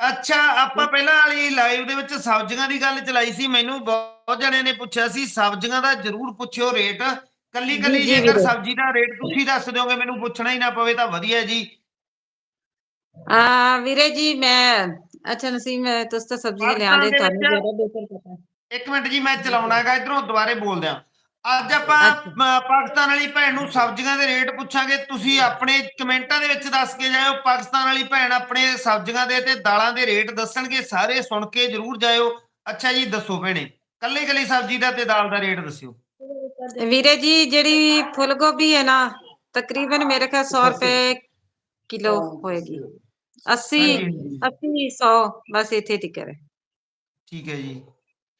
ਅੱਛਾ ਆਪਾਂ ਪਹਿਲਾਂ ਵਾਲੀ ਲਾਈਵ ਦੇ ਵਿੱਚ ਸਬਜ਼ੀਆਂ ਦੀ ਗੱਲ ਚਲਾਈ ਸੀ ਮੈਨੂੰ ਬਹੁਤ ਜਣੇ ਨੇ ਪੁੱਛਿਆ ਸੀ ਸਬਜ਼ੀਆਂ ਦਾ ਜਰੂਰ ਪੁੱਛਿਓ ਰੇਟ। ਕੱਲੀ ਕੱਲੀ ਜੇਕਰ। ਸਬਜ਼ੀ ਦਾ ਰੇਟ ਤੁਸੀਂ ਦੱਸ ਦਿਓਗੇ ਮੈਨੂੰ ਪੁੱਛਣਾ ਹੀ ਨਾ ਪਵੇ ਤਾਂ ਵਧੀਆ ਜੀ। ਆ ਵੀਰੇ ਜੀ ਮੈਂ ਅੱਛਾ ਨਸੀਮ ਤੁਸੀਂ ਤਾਂ ਸਬਜ਼ੀ ਲਿਆਂਦੇ ਤੁਹਾਨੂੰ ਜ਼ਿਆਦਾ ਬਿਹਤਰ ਪਤਾ। ਇੱਕ ਮਿੰਟ ਜੀ ਮੈਂ ਚਲਾਉਣਾਗਾ ਇਧਰੋਂ ਦੁਬਾਰੇ ਬੋਲਦੇ ਆ ਅੱਜ ਆਪਾਂ ਪਾਕਿਸਤਾਨ ਵਾਲੀ ਭੈਣ ਨੂੰ ਸਬਜ਼ੀਆਂ ਦੇ ਰੇਟ ਪੁੱਛਾਂਗੇ ਤੁਸੀਂ ਆਪਣੇ ਕਮੈਂਟਾਂ ਦੇ ਵਿੱਚ ਦੱਸ ਕੇ ਜਾਇਓ ਪਾਕਿਸਤਾਨ ਵਾਲੀ ਭੈਣ ਆਪਣੇ ਸਬਜ਼ੀਆਂ ਦੇ ਤੇ ਦਾਲਾਂ ਦੇ ਰੇਟ ਦੱਸਣਗੇ ਸਾਰੇ ਸੁਣ ਕੇ ਜਰੂਰ ਜਾਇਓ। ਅੱਛਾ ਜੀ ਦੱਸੋ ਭੈਣੇ ਕੱਲੀ ਕੱਲੀ ਸਬਜ਼ੀ ਦਾ ਤੇ ਦਾਲ ਦਾ ਰੇਟ ਦੱਸਿਓ। ਵੀਰੇ ਜੀ ਜਿਹੜੀ ਫੁੱਲ ਗੋਭੀ ਹੈ ਨਾ ਤਕਰੀਬਨ ਮੇਰੇ ਖਿਆਲ 100 ਰੁਪਏ ਕਿਲੋ ਹੋਏਗੀ। 80 ਹਾਂਜੀ। 80 100 ਬਸ ਇੱਥੇ ਤੱਕ ਹੈ ਠੀਕ ਹੈ ਜੀ।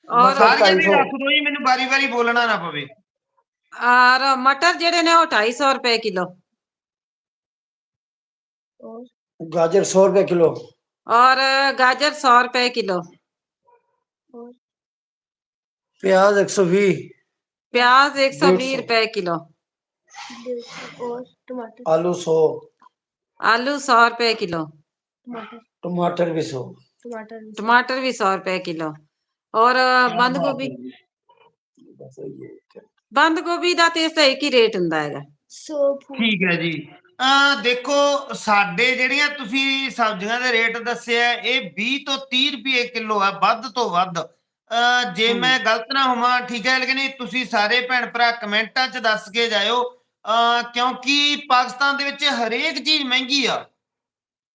ਔਰ ਸਾਰੀਆਂ ਦੀ ਦੱਸ ਦਿਓ ਜੀ ਮੈਨੂੰ ਵਾਰੀ-ਵਾਰੀ ਬੋਲਣਾ ਨਾ ਪਵੇ ਔਰ ਮਟਰ ਜਿਹੜੇ ਨੇ ਉਹ 250 ਰੁਪਏ ਕਿਲੋ गाजर सौ रुपए किलो और गाजर 100 रुपए किलो प्याज एक सौ भी प्याज 120 150 रुपए किलो और टमाटर आलू सौ आलू 100 रुपए किलो टमाटर टमाटर भी सौ टमाटर भी टमाटर भी 100 रुपए किलो और ਬੰਦ ਗੋਭੀ ਬੰਦ ਗੋਭੀ ਦਾ ਤੇ ਇਸ ਦਾ ਰੇਟ ਹੁੰਦਾ ਹੈਗਾ। ਠੀਕ ਹੈ ਜੀ। ਆ ਦੇਖੋ ਸਾਡੇ ਜਿਹੜੀਆਂ ਤੁਸੀਂ ਸਬਜ਼ੀਆਂ ਦੇ ਰੇਟ ਦੱਸਿਆ ਇਹ 20 ਤੋਂ 30 ਰੁਪਏ ਕਿਲੋ ਆ ਵੱਧ ਤੋਂ ਵੱਧ। ਅ, ਜੇ ਮੈਂ ਗਲਤ ਨਾ ਹੋਵਾਂ ਠੀਕ ਹੈ ਲੇਕਿਨ ਤੁਸੀਂ ਸਾਰੇ ਭੈਣ ਭਰਾ ਕਮੈਂਟਾਂ 'ਚ ਦੱਸ ਕੇ ਜਾਇਓ। ਅ, ਕਿਉਂਕਿ ਪਾਕਿਸਤਾਨ ਦੇ ਵਿੱਚ ਹਰੇਕ ਚੀਜ਼ ਮਹਿੰਗੀ ਆ।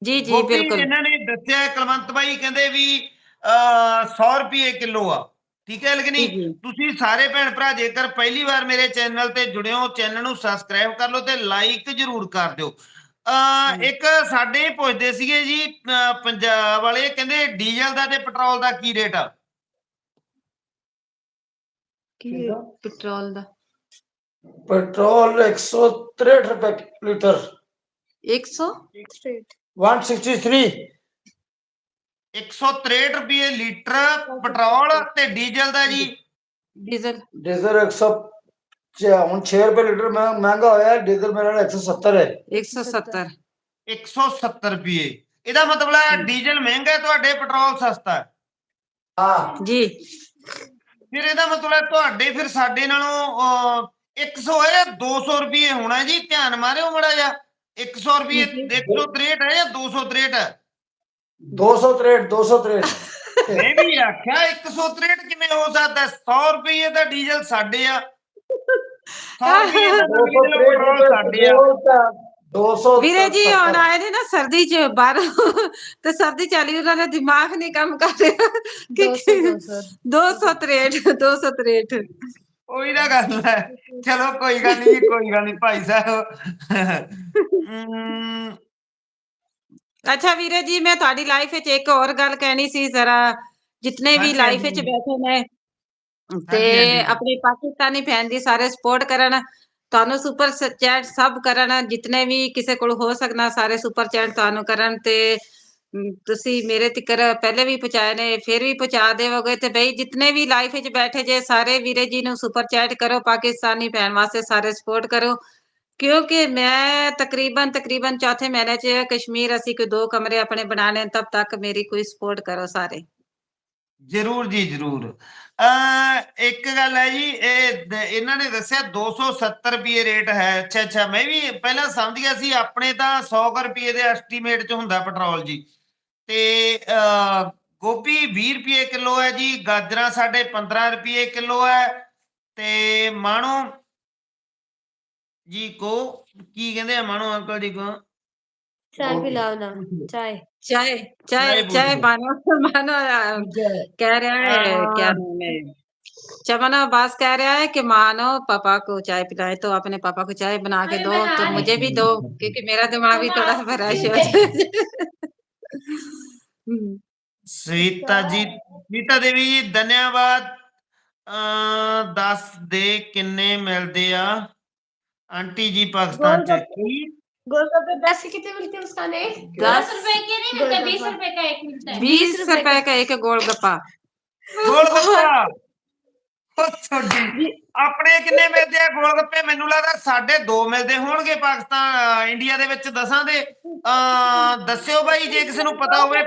ਜੀ ਜੀ ਬਿਲਕੁਲ। ਇਹਨਾਂ ਨੇ ਦੱਸਿਆ ਕਲਵੰਤ ਬਾਈ ਕਹਿੰਦੇ ਵੀ 100 ਰੁਪਏ ਕਿਲੋ ਆ। ਠੀਕ ਹੈ ਲਗਨੀ ਤੁਸੀਂ ਸਾਰੇ ਭੈਣ ਭਰਾ ਜੇਕਰ ਪਹਿਲੀ ਵਾਰ ਮੇਰੇ ਚੈਨਲ ਤੇ ਜੁੜੇ ਚੈਨਲ ਨੂੰ ਸਬਸਕ੍ਰਾਈਬ ਕਰ ਲਓ ਤੇ ਲਾਈਕ ਜ਼ਰੂਰ ਕਰ ਦਿਓ। ਇੱਕ ਸਾਡੇ ਪੁੱਛਦੇ ਸੀਗੇ ਜੀ ਪੰਜਾਬ ਵਾਲੇ ਕਹਿੰਦੇ ਡੀਜ਼ਲ ਦਾ ਤੇ ਪੈਟਰੋਲ ਦਾ ਕੀ ਰੇਟ ਆ? ਪੈਟਰੋਲ ਦਾ? ਪੈਟਰੋਲ 163 ਰੁਪਏ ਲੀਟਰ। 100 163 163 ਰੁਪਏ ਲੀਟਰ ਪੈਟਰੋਲ ਤੇ ਡੀਜ਼ਲ ਦਾ ਜੀ। ਡੀਜ਼ਲ। ਡੀਜ਼ਲ 100 ਹੁਣ 6 ਰੁਪਏ ਲੀਟਰ ਮਹਿੰਗਾ ਹੋਇਆ ਡੀਜ਼ਲ ਮੇਰਾ 170 ਹੈ। 170 170 ਰੁਪਏ। ਇਹਦਾ ਮਤਲਬ ਹੈ ਡੀਜ਼ਲ ਮਹਿੰਗਾ ਹੈ ਤੁਹਾਡੇ ਪੈਟਰੋਲ ਸਸਤਾ ਹੈ। ਹਾਂ। ਜੀ। ਫਿਰ ਇਹਦਾ ਮਤਲਬ ਹੈ ਤੁਹਾਡੇ ਫਿਰ ਸਾਡੇ ਨਾਲੋਂ 100 ਹੈ 200 ਰੁਪਏ ਹੋਣਾ ਜੀ? ਧਿਆਨ ਮਾਰਿਓ ਮੜਾ ਜਾ। 100 ਰੁਪਏ 163 ਹੈ ਜਾਂ 263 ਹੈ? 263 263 ਮੈਂ ਵੀ ਆਖਿਆ 163 ਕਿਵੇਂ ਹੋ ਸਕਦਾ 100 ਰੁਪਏ ਦਾ ਡੀਜ਼ਲ ਸਾਡੇ ਆ। 200 ਵੀਰੇ ਜੀ ਹੁਣ ਆਏ ਨੇ ਨਾ ਸਰਦੀ ਚ ਬਾਹਰ ਤੇ ਸਰਦੀ ਚਾਲੀ ਉਹਨਾਂ ਦਾ ਦਿਮਾਗ ਨਹੀਂ ਕੰਮ ਕਰ ਰਿਹਾ ਕਿ 263 263 ਉਹੀ ਨਾ ਗੱਲ ਹੈ। ਚਲੋ ਕੋਈ ਗੱਲ ਨਹੀਂ ਕੋਈ ਗੱਲ ਨਹੀਂ ਭਾਈ ਸਾਹਿਬ। ਅੱਛਾ ਵੀਰੇ ਜੀ ਮੈਂ ਤੁਹਾਡੀ ਲਾਈਫ ਵਿੱਚ ਇੱਕ ਹੋਰ ਗੱਲ ਕਹਿਣੀ ਸੀ ਜ਼ਰਾ ਜਿਤਨੇ ਵੀ ਹਾਂਜੀ, ਲਾਈਫ ਵਿੱਚ ਹਾਂਜੀ। ਬੈਠੇ ਨੇ ਤੇ ਹਾਂਜੀ। ਆਪਣੀ ਪਾਕਿਸਤਾਨੀ ਫੈਨ ਦੀ ਸਾਰੇ ਸਪੋਰਟ ਕਰਨ ਤੁਹਾਨੂੰ ਸੁਪਰ ਚੈਟ ਸਭ ਕਰਨ ਜਿਤਨੇ ਵੀ ਕਿਸੇ ਕੋਲ ਹੋ ਸਕਣਾ ਸਾਰੇ ਸੁਪਰ ਚੈਟ ਤੁਹਾਨੂੰ ਕਰਨ ਤੇ ਅਮ, ਤੁਸੀਂ ਮੇਰੇ ਤਿੱਕਰ ਪਹਿਲੇ ਵੀ ਪਹੁੰਚਾਏ ਨੇ ਫਿਰ ਵੀ ਪਹੁੰਚਾ ਦੇਵੋਗੇ ਤੇ ਬਈ ਜਿਤਨੇ ਵੀ ਲਾਈਫ ਵਿੱਚ ਬੈਠੇ ਜੇ ਸਾਰੇ ਵੀਰੇ ਜੀ ਨੂੰ ਸੁਪਰ ਚੈਟ ਕਰੋ ਪਾਕਿਸਤਾਨੀ ਫੈਨ ਵਾਸਤੇ ਸਾਰੇ ਸਪੋਰਟ ਕਰੋ ਕਿਉਂਕਿ ਮੈਂ ਤਕਰੀਬਨ ਤਕਰੀਬਨ ਚੌਥੇ ਮਹੀਨੇ 'ਚ ਕਸ਼ਮੀਰ ਅਸੀਂ ਕੋਈ ਦੋ ਕਮਰੇ ਆਪਣੇ ਬਣਾਣੇ ਨੇ, ਤਬ ਤੱਕ ਮੇਰੀ ਕੋਈ ਸਪੋਰਟ ਕਰੋ ਸਾਰੇ। ਜਰੂਰ ਜੀ ਜਰੂਰ। ਅ ਇੱਕ ਗੱਲ ਹੈ ਜੀ ਇਹ ਦ- ਇਹਨਾਂ ਨੇ ਦੱਸਿਆ 270 ਰੁਪਏ ਰੇਟ ਹੈ। ਅੱਛਾ ਅੱਛਾ ਮੈਂ ਵੀ ਪਹਿਲਾਂ ਸਮਝ ਗਿਆ ਸੀ ਆਪਣੇ ਤਾਂ 100 ਰੁਪਏ ਦੇ ਐਸਟੀਮੇਟ ਚ ਹੁੰਦਾ ਪੈਟਰੋਲ ਜੀ। ਤੇ ਅ ਗੋਭੀ 20 ਰੁਪਏ ਕਿਲੋ ਹੈ ਜੀ ਗਾਜਰਾਂ ਸਾਡੇ 15 ਰੁਪਏ ਕਿਲੋ ਹੈ। ਤੇ ਮਾਣੋ ਜੀ ਕੋ ਕੀ ਕਹਿੰਦੇ ਆ ਮਾਣੋ ਅੰਕਲ ਜੀ ਕੋ चाय पिलाओ ना चाय ਚਾਹੇ ਚਾਹੇ ਚਾਹੇ ਬੋਲ ਚਾਹੇ ਦਿਓ। मानो मानो कह रहा है क्या नाम है चमन अब्बास कह रहा है कि मानो पापा को चाय पिलाए तो अपने पापा को चाय बना के अरे दो बना तो रही मुझे भी दो क्योंकि मेरा दिमाग भी थोड़ा फ्रेश हो जाए हम्म, ਸਵੀਤਾ ਜੀ ਸਵੀਤਾ ਦੇਵੀ ਜੀ ਧੰਨਵਾਦ ਅ ਦੱਸ ਦੇ ਕਿੰਨੇ ਮਿਲਦੇ ਆ ਆਂਟੀ ਜੀ ਪਾਕਿਸਤਾਨ ਚ ਕੀ गोलगप्पे दस के कितने मिलते हैं उसका नहीं दस रुपए के नहीं मिलते बीस रुपए का एक मिलता है बीस रुपए का एक गोलगप्पा ਗੋਲ ਗੱਪਾ ਉਹ ਛੋਡੀ ਆਪਣੇ ਕਿੰਨੇ ਮਿਲਦੇ ਆ ਗੋਲ ਗੱਪੇ ਮੈਨੂੰ ਲੱਗਦਾ ਸਾਡੇ ਦੋ ਮਿਲਦੇ ਹੋਣਗੇ ਪਾਕਿਸਤਾਨ ਅ, ਇੰਡੀਆ ਦੇ ਵਿੱਚ ਦਸਾਂ ਦੇ ਅ ਦੱਸਿਓ ਬਾਈ ਜੇ ਕਿਸੇ ਨੂੰ ਪਤਾ ਹੋਵੇ